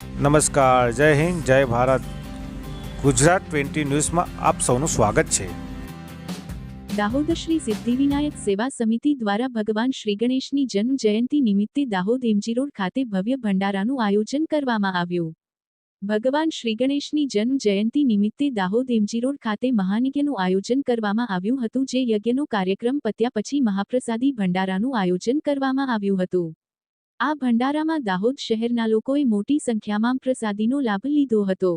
નમસ્કાર, જય હિન્દ, જય ભારત. ગુજરાત ટ્વેન્ટી ન્યૂઝમાં આપ સૌનું સ્વાગત છે. દાહોદ શ્રી સિદ્ધિવિનાયક સેવા સમિતિ દ્વારા ભગવાન શ્રી ગણેશની જન્મ જયંતિ નિમિત્તે દાહોદ એમજી રોડ ખાતે ભવ્ય ભંડારાનું આયોજન કરવામાં આવ્યું. ભગવાન શ્રી ગણેશની જન્મ જયંતિ નિમિત્તે દાહોદ એમજી રોડ ખાતે મહાનિજ્ઞનું આયોજન કરવામાં આવ્યું હતું, જે યજ્ઞનો કાર્યક્રમ પત્યા પછી મહાપ્રસાદી ભંડારાનું આયોજન કરવામાં આવ્યું હતું. આ ભંડારામાં દાહોદ શહેરના લોકોએ મોટી સંખ્યામાં પ્રસાદીનો લાભ લીધો હતો.